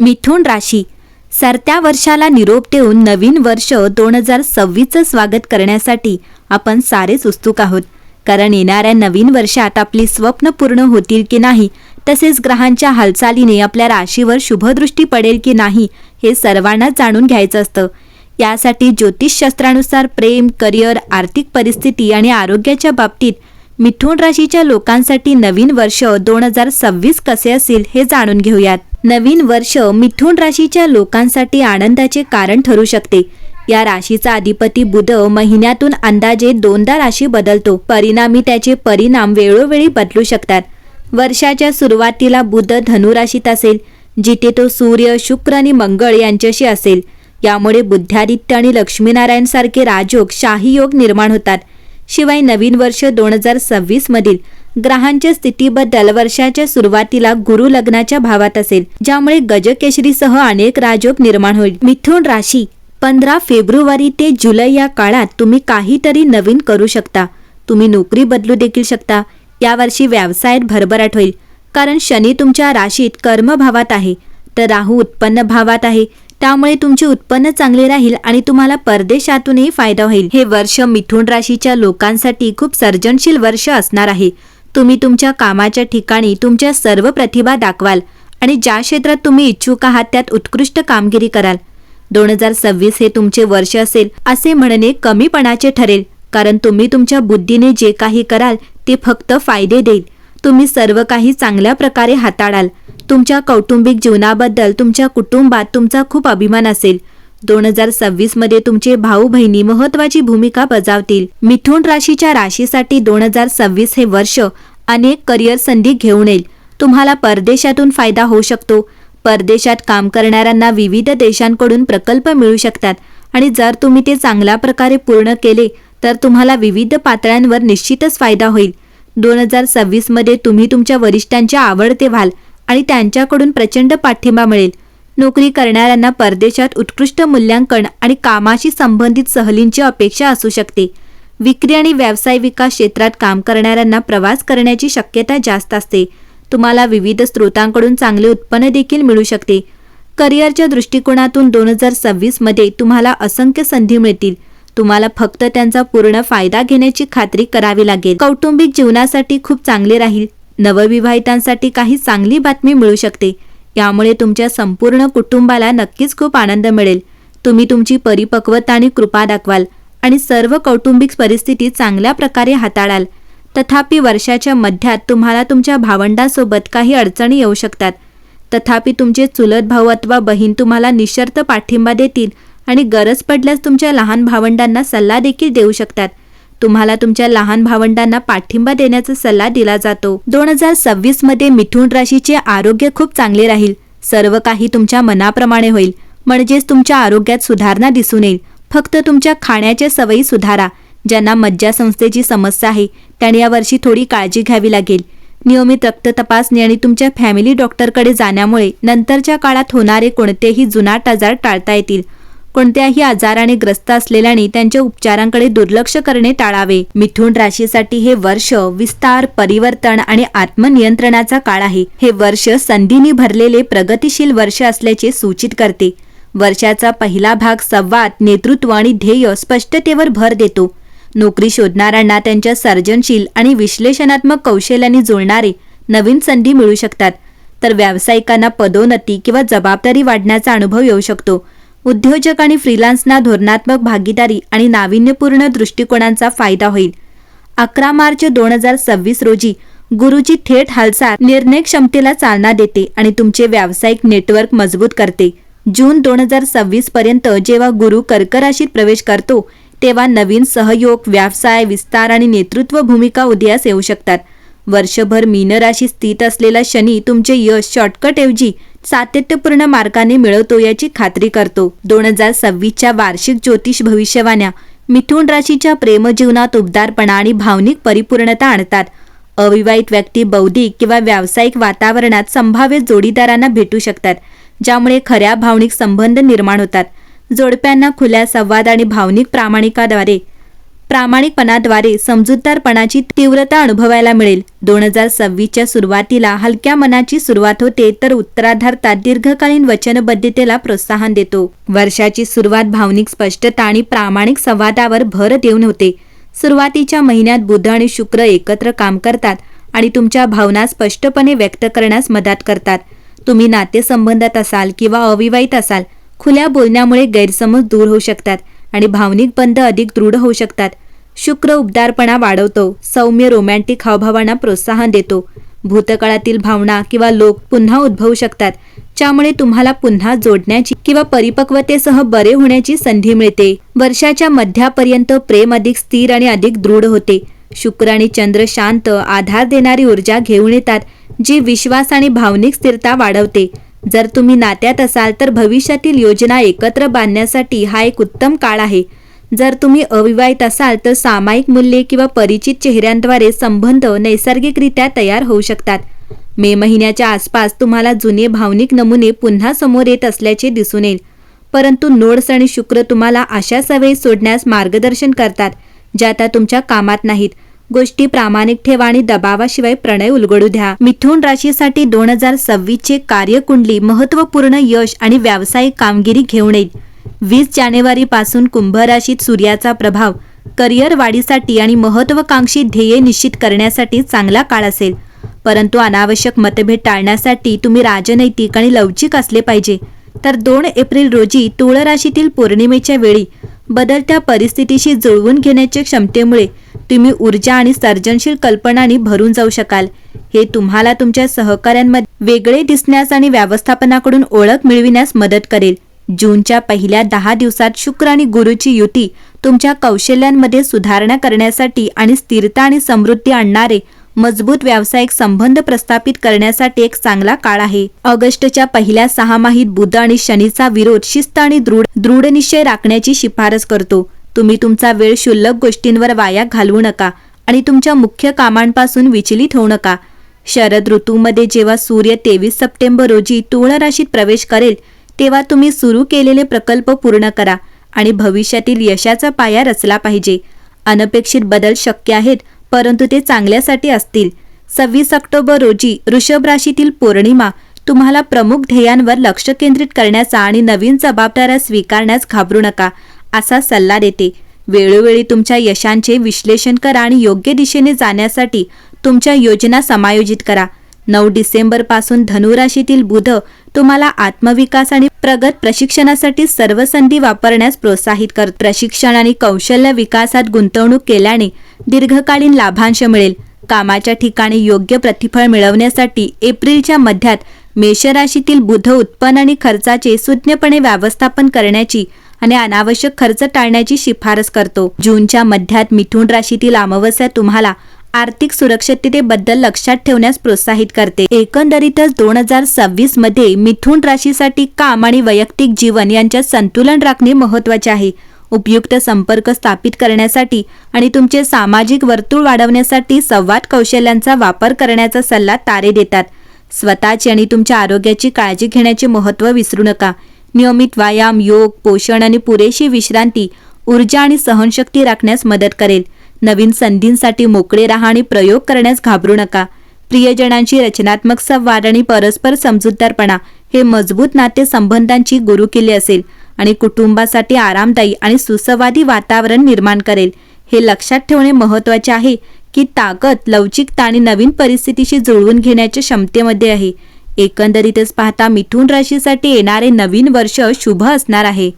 मिथुन राशी. सरत्या वर्षाला निरोप देऊन नवीन वर्ष दोन हजार सव्वीसचं स्वागत करण्यासाठी आपण सारेच उत्सुक आहोत. कारण येणाऱ्या नवीन वर्षात आपली स्वप्न पूर्ण होतील की नाही तसेच ग्रहांच्या हालचालीने आपल्या राशीवर शुभदृष्टी पडेल की नाही हे सर्वांनाच जाणून घ्यायचं असतं. यासाठी ज्योतिषशास्त्रानुसार प्रेम करिअर आर्थिक परिस्थिती आणि आरोग्याच्या बाबतीत मिथुन राशीच्या लोकांसाठी नवीन वर्ष दोन हजार सव्वीस कसे असेल हे जाणून घेऊयात. नवीन वर्ष मिथुन राशीच्या लोकांसाठी आनंदाचे कारण ठरू शकते. या राशीचा अधिपती बुध महिन्यातून अंदाजे दोनदा राशी बदलतो. परिणामी त्याचे परिणाम वेळोवेळी बदलू शकतात. वर्षाच्या सुरुवातीला बुध धनुराशीत असेल जिथे तो सूर्य शुक्र आणि मंगळ यांच्याशी असेल. यामुळे बुद्ध्यादित्य आणि लक्ष्मीनारायण सारखे राजयोग शाही योग निर्माण होतात. शिवाय नवीन वर्ष दोन हजार सव्वीस मधील ग्रहांच्या स्थितीबद्दल वर्षाच्या सुरुवातीला गुरु लग्नाच्या भावात असेल ज्यामुळे गजकेशरीसह अनेक राजयोग निर्माण होईल. मिथुन राशी पंधरा फेब्रुवारी ते जुलै या काळात तुम्ही काहीतरी नवीन करू शकता. तुम्ही नोकरी बदलू देखील शकता. यावर्षी व्यवसायात भरभराट होईल. कारण शनी तुमच्या राशीत कर्मभावात आहे. तर राहू उत्पन्न भावात आहे. त्यामुळे तुमचे उत्पन्न चांगले राहील आणि तुम्हाला परदेशातूनही फायदा होईल. हे वर्ष मिथुन राशीच्या लोकांसाठी खूप सर्जनशील वर्ष असणार आहे. तुम्ही तुमच्या कामाच्या ठिकाणी तुमच्या सर्व प्रतिभा दाखवाल आणि ज्या क्षेत्रात तुम्ही इच्छुक आहात त्यात उत्कृष्ट कामगिरी कराल. दोन हजार सव्वीस हे तुमचे वर्ष असेल असे म्हणणे कमीपणाचे ठरेल कारण तुम्ही तुमच्या बुद्धीने जे काही कराल ते फक्त फायदे देईल. तुम्ही सर्व काही चांगल्या प्रकारे हाताळाल. तुमच्या कौटुंबिक जीवनाबद्दल तुमच्या कुटुंबात तुमचा खूप अभिमान असेल. दोन हजार सव्वीसमध्ये तुमचे भाऊ बहिणी महत्वाची भूमिका बजावतील. मिथुन राशीच्या राशीसाठी दोन हजार सव्वीस हे वर्ष अनेक करिअर संधी घेऊन येईल. तुम्हाला परदेशातून फायदा होऊ शकतो. परदेशात काम करणाऱ्यांना विविध देशांकडून प्रकल्प मिळू शकतात. आणि जर तुम्ही ते चांगल्या प्रकारे पूर्ण केले तर तुम्हाला विविध पातळ्यांवर निश्चितच फायदा होईल. दोन हजार सव्वीसमध्ये तुम्ही तुमच्या वरिष्ठांच्या आवडते व्हाल आणि त्यांच्याकडून प्रचंड पाठिंबा मिळेल. नोकरी करणाऱ्यांना परदेशात उत्कृष्ट मूल्यांकन आणि कामाशी संबंधित सहलींची अपेक्षा असू शकते. विक्री आणि व्यवसाय विकास क्षेत्रात काम करणाऱ्यांना प्रवास करण्याची शक्यता जास्त असते. तुम्हाला विविध स्रोतांकडून चांगले उत्पन्न देखील मिळू शकते. करिअरच्या दृष्टिकोनातून दोन हजार सव्वीसमध्ये तुम्हाला असंख्य संधी मिळतील. तुम्हाला फक्त त्यांचा पूर्ण फायदा घेण्याची खात्री करावी लागेल. कौटुंबिक जीवनासाठी खूप चांगले राहील. नवविवाहितांसाठी काही चांगली बातमी मिळू शकते. यामुळे तुमच्या संपूर्ण कुटुंबाला नक्कीच खूप आनंद मिळेल. तुम्ही तुमची परिपक्वता आणि कृपा दाखवाल आणि सर्व कौटुंबिक परिस्थिती चांगल्या प्रकारे हाताळाल. तथापि वर्षाच्या मध्यात तुम्हाला तुमच्या भावंडांसोबत काही अडचणी येऊ शकतात. तथापि तुमचे चुलत भाऊ अथवा बहीण तुम्हाला निशर्त पाठिंबा देतील आणि गरज पडल्यास तुमच्या लहान भावंडांना सल्ला देखील देऊ शकतात. तुम्हाला तुमच्या लहान भावंडांना पाठिंबा देण्याचा सल्ला दिला जातो. दोन हजार सव्वीसमध्ये मिथुन राशीचे आरोग्य खूप चांगले राहील. सर्व काही तुमच्या मनाप्रमाणे होईल. म्हणजेच तुमच्या आरोग्यात सुधारणा दिसून येईल. फक्त तुमच्या खाण्याच्या सवयी सुधारा. ज्यांना मज्जासंस्थेची समस्या आहे त्यांनी यावर्षी थोडी काळजी घ्यावी लागेल. नियमित रक्त तपासणी आणि तुमच्या फॅमिली डॉक्टरकडे जाण्यामुळे नंतरच्या काळात होणारे कोणतेही जुनाट आजार टाळता येतील. कोणत्याही आजाराने ग्रस्त असलेल्याने त्यांच्या उपचारांकडे दुर्लक्ष करणे टाळावे. मिथुन राशीसाठी हे वर्ष विस्तार परिवर्तन आणि आत्मनियंत्रणाचा काळ आहे. हे वर्ष संधीने भरलेले प्रगतिशील वर्ष असल्याचे सूचित करते. वर्षाचा पहिला भाग संवाद नेतृत्व आणि ध्येय स्पष्टतेवर भर देतो. नोकरी शोधणाऱ्यांना त्यांच्या सर्जनशील आणि विश्लेषणात्मक कौशल्याने जुळणारे नवीन संधी मिळू शकतात. तर व्यावसायिकांना पदोन्नती किंवा जबाबदारी वाढण्याचा अनुभव येऊ शकतो. उद्योजक आणि फ्रीलान्सना धोरणात्मक भागीदारी आणि नाविन्यपूर्ण दृष्टिकोनांचा फायदा होईल. अकरा मार्च दोन हजार सव्वीस रोजी गुरुची थेट हालचाल निर्णय क्षमतेला चालना देते आणि तुमचे व्यावसायिक नेटवर्क मजबूत करते. जून दोन हजार सव्वीस पर्यंत जेव्हा गुरु कर्कराशीत प्रवेश करतो तेव्हा नवीन सहयोग व्यवसाय विस्तार आणि नेतृत्व भूमिका उदयास येऊ शकतात. वर्षभर मीन राशी स्थित असलेला शनी तुमचे यश शॉर्टकट ऐवजी सातत्यपूर्ण मार्गाने मिळवतो याची खात्री करतो. दोन हजार सव्वीसच्या वार्षिक ज्योतिष भविष्यवाण्या मिथुन राशीच्या प्रेमजीवनात उबदारपणा आणि भावनिक परिपूर्णता आणतात. अविवाहित व्यक्ती बौद्धिक किंवा व्यावसायिक वातावरणात संभाव्य जोडीदारांना भेटू शकतात ज्यामुळे खऱ्या भावनिक संबंध निर्माण होतात. जोडप्यांना खुल्या संवाद आणि भावनिक प्रामाणिकाद्वारे प्रामाणिकपणाद्वारे समजूतदारपणाची तीव्रता अनुभवायला मिळेल. दोन हजार सव्वीसच्या सुरुवातीला हलक्या मनाची सुरुवात होते तर उत्तराधार्तात दीर्घकालीन वचनबद्धतेला प्रोत्साहन देतो. वर्षाची सुरुवात भावनिक स्पष्टता आणि प्रामाणिक संवादावर भर देऊन होते. सुरुवातीच्या महिन्यात बुध आणि शुक्र एकत्र काम करतात आणि तुमच्या भावना स्पष्टपणे व्यक्त करण्यास मदत करतात. तुम्ही नातेसंबंधात असाल किंवा अविवाहित असाल खुल्या बोलण्यामुळे गैरसमज दूर होऊ शकतात. आणि भावनिक बंध अधिक दृढ होऊ शकतात. शुक्र उबदारपणा वाढवतो सौम्य रोमॅन्टिक हावभावांना प्रोत्साहन देतो. भूतकाळातील भावना किंवा लोक पुन्हा उद्भवू शकतात ज्यामुळे तुम्हाला पुन्हा जोडण्याची किंवा परिपक्वतेसह बरे होण्याची संधी मिळते. वर्षाच्या मध्यापर्यंत प्रेम अधिक स्थिर आणि अधिक दृढ होते. शुक्र आणि चंद्र शांत आधार देणारी ऊर्जा घेऊन येतात जी विश्वास आणि भावनिक स्थिरता वाढवते. जर तुम्ही नात्यात असाल तर भविष्यातील योजना एकत्र बांधण्यासाठी हा एक उत्तम काळ आहे. जर तुम्ही अविवाहित असाल तर सामायिक मूल्ये किंवा परिचित चेहऱ्यांद्वारे संबंध नैसर्गिकरित्या तयार होऊ शकतात. मे महिन्याच्या आसपास तुम्हाला जुने भावनिक नमुने पुन्हा समोर येत असल्याचे दिसून येईल. परंतु नोड्स आणि शुक्र तुम्हाला अशा सवयी सोडण्यास मार्गदर्शन करतात ज्या आता तुमच्या कामात नाहीत. गोष्टी प्रामाणिक ठेवा आणि दबावाशिवाय प्रणय उलगडू द्या. मिथुन राशीसाठी दोन हजार सव्वीस चे कार्यकुंडली महत्त्वपूर्ण यश आणि व्यावसायिक कामगिरी घेऊन येईल. वीस जानेवारी पासून कुंभ राशीत सूर्याचा प्रभाव करिअर वाढीसाठी आणि महत्वाकांक्षी ध्येय निश्चित करण्यासाठी चांगला काळ असेल. परंतु अनावश्यक मतभेद टाळण्यासाठी तुम्ही राजनैतिक आणि लवचिक असले पाहिजे. तर दोन एप्रिल रोजी तुळ राशीतील पौर्णिमेच्या वेळी बदलत्या परिस्थितीशी जुळवून घेण्याच्या क्षमतेमुळे तुम्ही ऊर्जा आणि सर्जनशील कल्पनांनी भरून जाऊ शकाल. हे तुम्हाला तुमच्या सहकाऱ्यांमध्ये वेगळे दिसण्यास आणि व्यवस्थापनाकडून ओळख मिळविण्यास मदत करेल. जूनच्या पहिल्या दहा दिवसात शुक्र आणि गुरुची युती तुमच्या कौशल्यांमध्ये सुधारणा करण्यासाठी आणि स्थिरता आणि समृद्धी आणणारे मजबूत व्यावसायिक संबंध प्रस्थापित करण्यासाठी एक चांगला काळ आहे. ऑगस्टच्या पहिल्या सहामाहीत बुध आणि शनीचा विरोध शिस्त आणि दृढ दृढ निश्चय राखण्याची शिफारस करतो. तुम्ही तुमचा वेळ क्षुल्लक गोष्टींवर वाया घालवू नका आणि तुमच्या मुख्य कामांपासून विचलित होऊ नका. शरद ऋतूमध्ये जेव्हा सूर्य तेवीस सप्टेंबर रोजी तुळ राशीत प्रवेश करेल तेव्हा तुम्ही सुरू केलेले प्रकल्प पूर्ण करा आणि भविष्यातील यशाचा पाया रचला पाहिजे. अनपेक्षित बदल शक्य आहेत परंतु ते चांगल्यासाठी असतील. सव्वीस ऑक्टोबर रोजी वृषभ राशीतील पौर्णिमा तुम्हाला प्रमुख ध्येयांवर लक्ष केंद्रित करण्याचा आणि नवीन जबाबदाऱ्या स्वीकारण्यास घाबरू नका. असा सल्ला देते. वेळोवेळी तुमच्या यशांचे विश्लेषण करा आणि योग्य दिशेने जाण्यासाठी तुमच्या योजना समायोजित करा. नऊ डिसेंबरपासून धनुराशीतील बुध तुम्हाला आत्मविकास आणि प्रगत प्रशिक्षणासाठी सर्व संधी वापरण्यास प्रोत्साहित कर. प्रशिक्षण आणि कौशल्य विकासात गुंतवणूक केल्याने दीर्घकालीन लाभांश मिळेल. कामाच्या ठिकाणी योग्य प्रतिफळ मिळवण्यासाठी एप्रिलच्या मध्यात मेषराशीतील बुध उत्पन्न आणि खर्चाचे सुज्ञपणे व्यवस्थापन करण्याची आणि अनावश्यक खर्च टाळण्याची शिफारस करतो. जूनच्या मध्यात मिथुन राशीतील अमावस्या तुम्हाला आर्थिक सुरक्षिततेबद्दल लक्षात ठेवण्यास प्रोत्साहित करते. एकंदरीतच दोन हजार सव्वीसमध्ये मिथुन राशीसाठी काम आणि वैयक्तिक जीवन यांच्यात संतुलन राखणे महत्त्वाचे आहे. उपयुक्त संपर्क स्थापित करण्यासाठी आणि तुमचे सामाजिक वर्तुळ वाढवण्यासाठी संवाद कौशल्यांचा वापर करण्याचा सल्ला तारे देतात. स्वतःची आणि तुमच्या आरोग्याची काळजी घेण्याचे महत्त्व विसरू नका. नियमित व्यायाम योग पोषण आणि पुरेशी विश्रांती ऊर्जा आणि सहनशक्ती राखण्यास मदत करेल. नवीन संधींसाठी मोकळे राहा आणि प्रयोग करण्यास घाबरू नका. प्रियजनांची रचनात्मक संवाद आणि परस्पर समजूतदारपणा हे मजबूत नाते संबंधांची गुरुकिल्ली असेल आणि कुटुंबासाठी आरामदायी आणि सुसंवादी वातावरण निर्माण करेल. हे लक्षात ठेवणे महत्त्वाचे आहे की ताकद लवचिकता आणि नवीन परिस्थितीशी जुळवून घेण्याच्या क्षमतेमध्ये आहे. एकंदरीतच पाहता मिथुन राशीसाठी येणारे नवीन वर्ष शुभ असणार आहे.